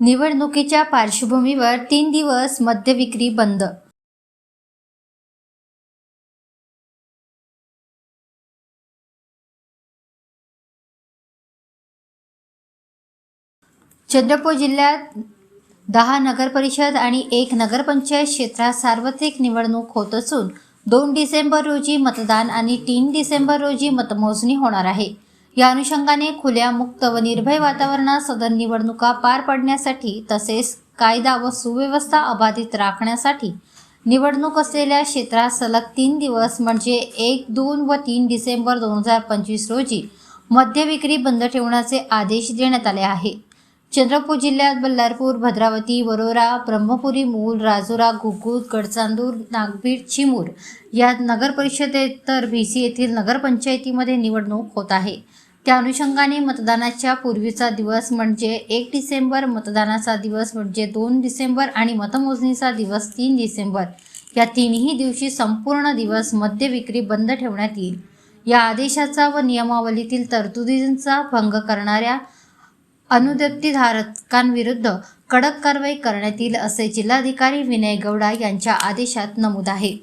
निवडणुकीच्या पार्श्वभूमीवर तीन दिवस मद्य विक्री बंद. चंद्रपूर जिल्ह्यात दहा नगरपरिषद आणि एक नगरपंचायत क्षेत्रात सार्वत्रिक निवडणूक होत असून दोन डिसेंबर रोजी मतदान आणि तीन डिसेंबर रोजी मतमोजणी होणार आहे. या अनुषंगाने खुल्या मुक्त व निर्भय वातावरणात सदर निवडणुका पार पाडण्यासाठी तसेच कायदा व सुव्यवस्था अबाधित राखण्यासाठी निवडणूक असलेल्या क्षेत्रात सलग तीन दिवस म्हणजे एक दोन व तीन डिसेंबर दोन हजार पंचवीस रोजी मद्य विक्री बंद ठेवण्याचे आदेश देण्यात आले आहे. चंद्रपूर जिल्ह्यात बल्लारपूर भद्रावती वरोरा ब्रह्मपुरी मूल राजुरा घुगुत गडचांदूर नागभीड चिमूर या नगरपरिषदेत तर भिसी येथील नगरपंचायतीमध्ये निवडणूक होत आहे. त्या अनुषंगाने मतदानाच्या पूर्वीचा दिवस म्हणजे एक डिसेंबर मतदानाचा दिवस म्हणजे दोन डिसेंबर आणि मतमोजणीचा दिवस तीन डिसेंबर. या तिन्ही दिवशी संपूर्ण दिवस मद्य विक्री बंद ठेवण्यात येईल. या आदेशाचा व नियमावलीतील तरतुदींचा भंग करणाऱ्या अनुदप्तीधारकांविरुद्ध कडक कारवाई करण्यात येईल असे जिल्हाधिकारी विनय गौडा यांच्या आदेशात नमूद आहे.